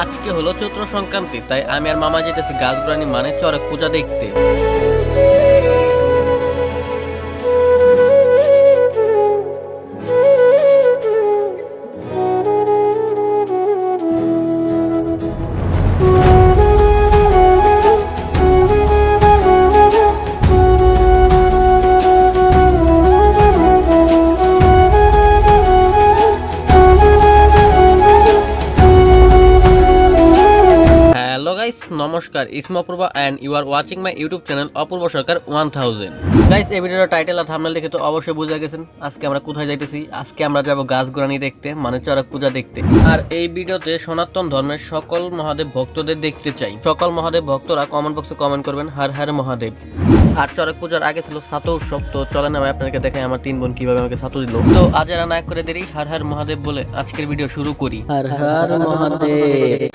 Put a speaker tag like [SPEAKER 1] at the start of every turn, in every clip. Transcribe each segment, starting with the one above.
[SPEAKER 1] আজকে হলো চৈত্র সংক্রান্তি তাই আমি আর মামা যেতেছি গাছগুড়ানি মানে চরক পূজা দেখতে। নমস্কার, it's me Apurba and you are watching my YouTube channel Apurba Sarkar one thousand guys এই ভিডিওর টাইটেল আর থামনেল দেখে তো অবশ্যই বুঝে গেছেন আজকে আমরা কোথায় যাইতেছি। আজকে আমরা যাব গাছ গোড়ানি দেখতে মানে চড়ক পূজা দেখতে। আর এই ভিডিওতে সনাতন ধর্মের সকল মহাদেব ভক্তদের দেখতে চাই। সকল মহাদেব ভক্তরা কমেন্ট বক্সে কমেন্ট করবেন, হার হার মহাদেব। আর চড়ক পূজার আগে ছিল সাতো উৎসব, তো চলেন আমি আপনাকে দেখাই আমার তিন বোন কীভাবে আমাকে সাতো দিল। তো আজ এরা না করে দেরি, হার হার মহাদেব বলে আজকের ভিডিও শুরু করি। হর হর মহাদেব।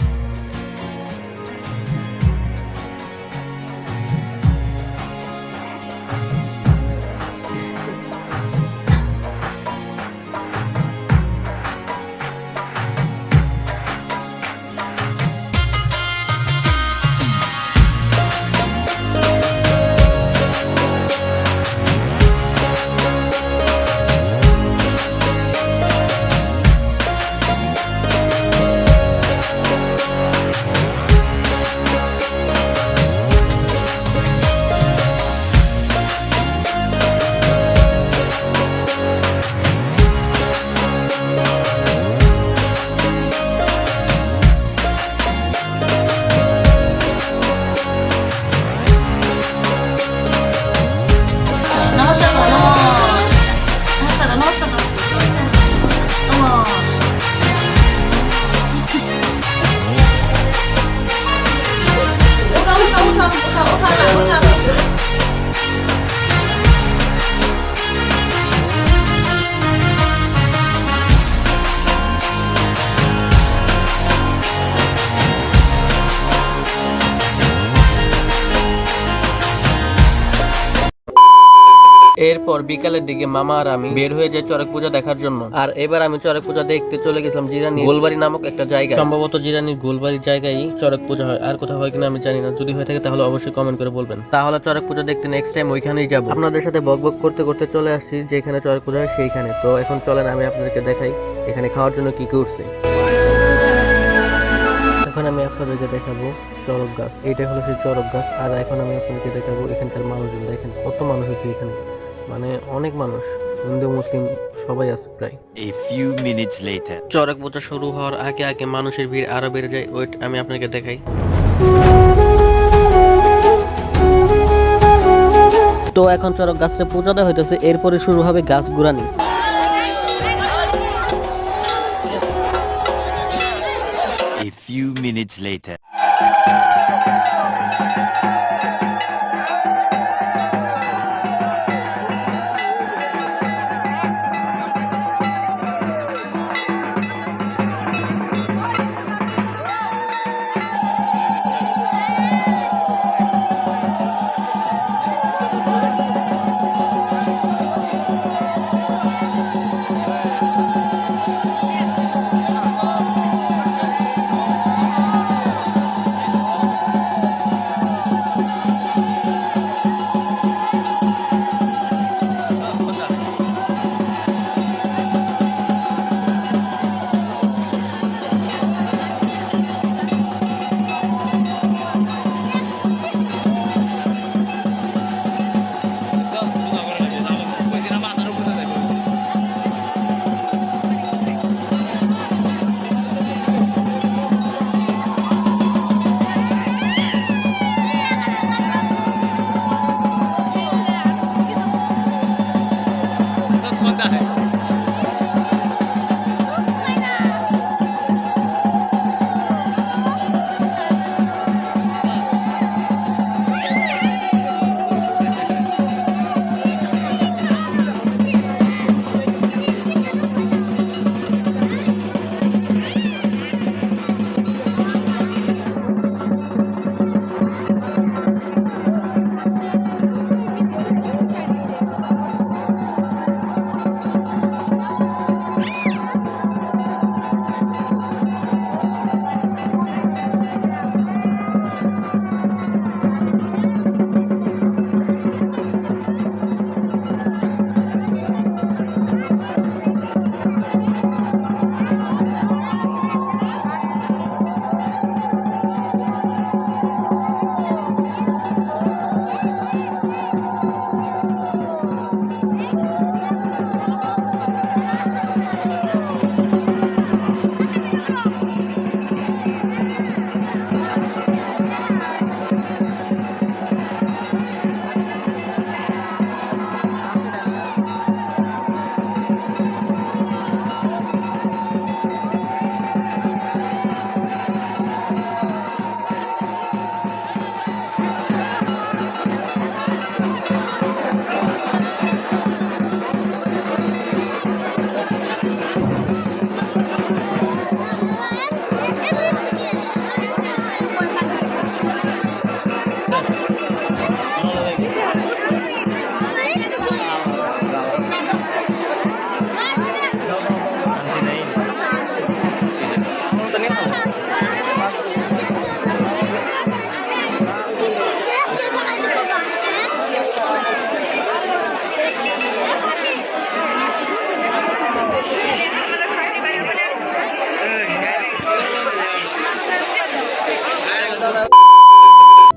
[SPEAKER 1] এরপর বিকালের দিকে মামা আর আমি বের হয়ে যাই চড়ক পূজা দেখার জন্য। আর এবার আমি চড়ক পূজা দেখতে চলে গেছিলাম জিরানি গোলবাড়ি নামক একটা জায়গা সম্ভবত জিরানির গোলবাড়ির জায়গায় চড়ক পূজা হয়। আর কোথাও হয় কিনা আমি জানি না। যদি হয়ে থাকে তাহলে অবশ্যই কমেন্ট করে বলবেন। তাহলে চড়ক পূজা দেখতে নেক্সট টাইম ওইখানেই যাব। আপনাদের সাথে বক বক করতে করতে চলে আসছি যেখানে চড়ক পূজা হয় সেইখানে। তো এখন চলেন আমি আপনাদেরকে দেখাই এখানে খাওয়ার জন্য কি করছে এখন আমি আপনাদেরকে দেখাবো চরক গাছ। এইটা হলো সেই চরক গাছ। আর এখন আমি আপনাদেরকে দেখাবো এখানকার মানুষজন। দেখেন কত মানুষ হয়েছে এখানে। মানে অনেক মানুষ হিন্দু মুসলিম সবাই আছে প্রায়
[SPEAKER 2] A few minutes later.
[SPEAKER 1] Charak Puja শুরু হওয়ার আগে আগে মানুষের ভিড় আরও বেড়ে যায় ওয়েট আমি আপনাকে দেখাই তো এখন চরক গাছের পূজা দেওয়া হইতেছে এরপরে শুরু হবে গাছ গুড়ানি
[SPEAKER 2] A few minutes later. मुद्दा है।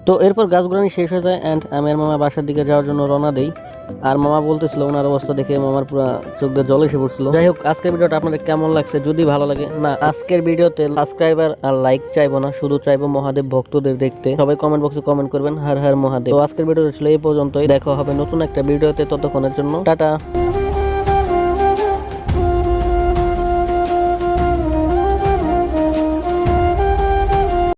[SPEAKER 1] তো এরপর গাছ ঘোরানি শেষ হয়ে যায় অ্যান্ড আমি আর মামা বাসার দিকে যাওয়ার জন্য রওনা দেই। আর মামা বলতেছিল ওনার অবস্থা দেখে মামার পুরো চোখ দিয়ে জল এসে পড়ছিল। যাই হোক, আজকের ভিডিওটা আপনাদের কেমন লাগছে যদি ভালো লাগে, না, আজকের ভিডিওতে সাবস্ক্রাইবার আর লাইক চাইব না, শুধু চাইব মহাদেব ভক্তদের দেখতে। সবাই কমেন্ট বক্সে কমেন্ট করবেন, হার হার মহাদেব। তো আজকের ভিডিওটা ছিল এই পর্যন্তই, দেখা হবে নতুন একটা ভিডিওতে ততক্ষণের জন্য। টাটা।